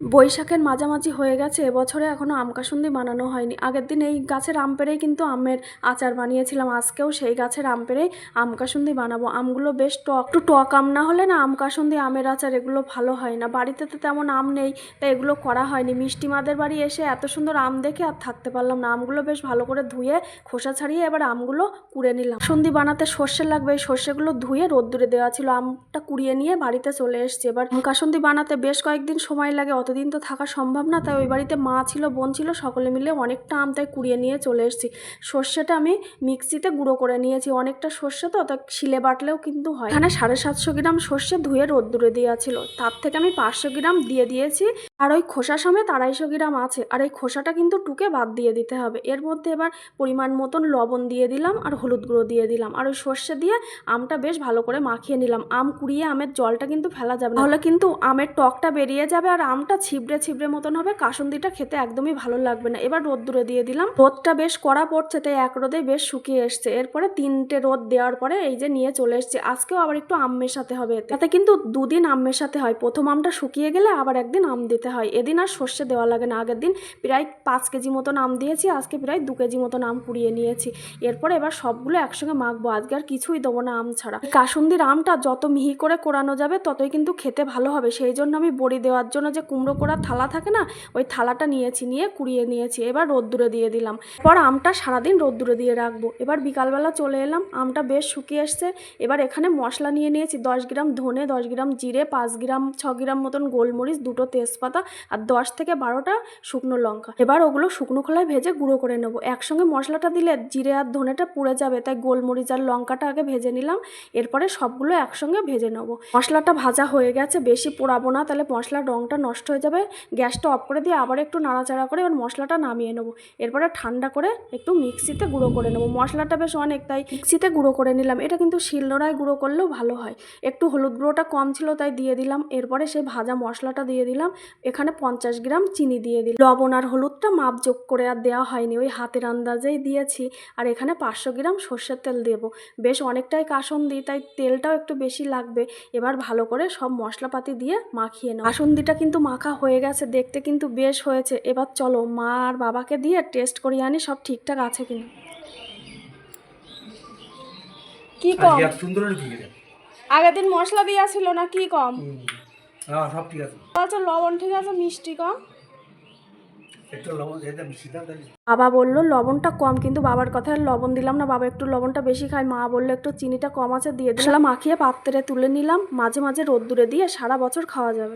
বৈশাখের মাঝামাঝি হয়ে গেছে, এবছরে এখনও আম কাসুন্দি বানানো হয়নি। আগের দিন এই গাছের আম পেড়েই কিন্তু আমের আচার বানিয়েছিলাম, আজকেও সেই গাছের আম পেড়েই আম কাসুন্দি বানাবো। আমগুলো বেশ টক, একটু টক আম না হলে না আম কাসুন্দি, আমের আচার এগুলো ভালো হয় না। বাড়িতে তো তেমন আম নেই, তাই এগুলো করা হয়নি। মিষ্টি মাদের বাড়ি এসে এত সুন্দর আম দেখে আর থাকতে পারলাম না। আমগুলো বেশ ভালো করে ধুয়ে, খোসা ছাড়িয়ে এবার আমগুলো কুড়ে নিলাম। সন্ধি বানাতে সর্ষে লাগবে, এই সর্ষেগুলো ধুয়ে রোদ্দুরে দেওয়া ছিল। আমটা কুড়িয়ে নিয়ে বাড়িতে চলে এসছে। এবার কাসন্দি বানাতে বেশ কয়েকদিন সময় লাগে অতদিন তো থাকা সম্ভব না, তাই ওই বাড়িতে মা ছিল, বোন ছিল, সকলে মিলে অনেকটা আম তাই কুড়িয়ে নিয়ে চলে এসেছি। সর্ষেটা আমি মিক্সিতে গুঁড়ো করে নিয়েছি, অনেকটা সর্ষে তো, তা শিলে বাটলেও কিন্তু হয়। এখানে সাড়ে সাতশো গ্রাম সর্ষে ধুয়ে রোদ্দুরে দেওয়া ছিল, তার থেকে আমি পাঁচশো গ্রাম দিয়ে দিয়েছি। আর ওই খোসা সমেত আড়াইশো গ্রাম আছে। আর এই খোসাটা কিন্তু টুকে বাদ দিয়ে দিতে হবে। এর মধ্যে এবার পরিমাণ মতন লবণ দিয়ে দিলাম আর হলুদ গুঁড়ো দিয়ে দিলাম। আর ওই সর্ষে দিয়ে আমটা বেশ ভালো করে মাখিয়ে নিলাম। আম কুড়িয়ে আমের জলটা কিন্তু ফেলা যাবে তাহলে কিন্তু আমের টকটা বেরিয়ে যাবে আর আমটা ছিবড়ে ছিবড়ে মতন হবে। কাসুন্দিটা খেতে একদমই ভালো লাগবে না। এবার রোদ্দুরে দিয়ে দিলাম। রোদটা বেশ কড়া পড়ছে তাই এক রোদে বেশ শুকিয়ে এসছে। এরপরে তিনটে রোদ দেওয়ার পরে এই যে নিয়ে চলে এসছে। আজকেও আবার একটু আম মেশাতে হবে তাতে কিন্তু দুদিন আম মেশাতে হয়। প্রথম আমটা শুকিয়ে গেলে আবার একদিন আম দিতে হয়। এদিন আর সর্ষে দেওয়া লাগে না। আগের দিন প্রায় পাঁচ কেজি মতন আম দিয়েছি, আজকে প্রায় দু কেজি মতন আম কুড়িয়ে নিয়েছি। এরপরে এবার সবগুলো একসঙ্গে মাখবো। আজকে আর কিছুই দেবো না আম ছাড়া। কাসুন্দির আমটা যত মিহি করে কোরানো যাবে, ততই কিন্তু খেতে ভালো হবে। সেই জন্য আমি বড়ি দেওয়ার জন্য যে কুমড়ো কোড়ার থালা থাকে না, ওই থালাটা নিয়েছি, নিয়ে কুড়িয়ে নিয়েছি। এবার রোদ্দুরে দিয়ে দিলাম। পর আমটা সারাদিন রোদ্দুরে দিয়ে রাখব। এবার বিকালবেলা চলে এলাম। আমটা বেশ শুকিয়ে এসছে। এবার এখানে মশলা নিয়ে নিয়েছি। দশ গ্রাম ধনে, দশ গ্রাম জিরে, পাঁচ গ্রাম, ছ গ্রাম মতন গোলমরিচ, দুটো তেজপাতা আর দশ থেকে বারোটা শুকনো লঙ্কা। এবার ওগুলো শুকনো খোলায় ভেজে গুঁড়ো করে নেব। একসঙ্গে মশলাটা দিলে জিরে আর ধনেটা পুড়ে যাবে, তাই গোলমরিচ আর লঙ্কাটা আগে ভেজে নিলাম। এরপরে সবগুলো একসঙ্গে ভেজে নেব। মশলাটা ভাজা হয়ে গেছে, বেশি পোড়াবো না, তাহলে মশলার রঙটা নষ্ট হয়ে যাবে। গ্যাসটা অফ করে দিয়ে আবার একটু নাড়াচাড়া করে এবার মশলাটা নামিয়ে নেব। এরপরে ঠান্ডা করে একটু মিক্সিতে গুঁড়ো করে নেব। মশলাটা বেশ অনেক, তাই মিক্সিতে গুঁড়ো করে নিলাম। এটা কিন্তু শিলনোড়ায় গুঁড়ো করলেও ভালো হয়। একটু হলুদ গুঁড়োটা কম ছিল, তাই দিয়ে দিলাম। এরপরে সেই ভাজা মশলাটা দিয়ে দিলাম। এখানে পঞ্চাশ গ্রাম চিনি দিয়ে দিলাম লবণ আর হলুদটা মাপ যোগ করে আর দেওয়া হয়নি ওই হাতের আন্দাজেই দিয়েছি। আর এখানে পাঁচশো গ্রাম সর্ষের তেল দেবো। বেশ অনেকটাই কাসন দিই তাই তেলটাও একটু বেশি লাগবে। এবার ভালো করে সব মশলাপাতি দিয়ে মাখিয়ে নাও। কাসন্দিটা কিন্তু মাখা হয়ে গেছে দেখতে কিন্তু বেশ হয়েছে। এবার চলো মা আর বাবাকে দিয়ে টেস্ট করিয়ে আনি সব ঠিকঠাক আছে কিনা। কি কম? আগের দিন মশলা দেওয়া ছিল না কি কম। হ্যাঁ সব ঠিক আছে। আচ্ছা লবণ ঠিক আছে মিষ্টি কম? বাবা বলল লবণটা কম কিন্তু বাবার কথায় লবণ দিলাম না। বাবা একটু লবণটা বেশি খায়। মা বলল একটু চিনিটা কম আছে দিয়ে দিলাম। মাখিয়ে পাত্রে তুলে নিলাম। মাঝে মাঝে রোদ্দুরে দিয়ে সারা বছর খাওয়া যাবে।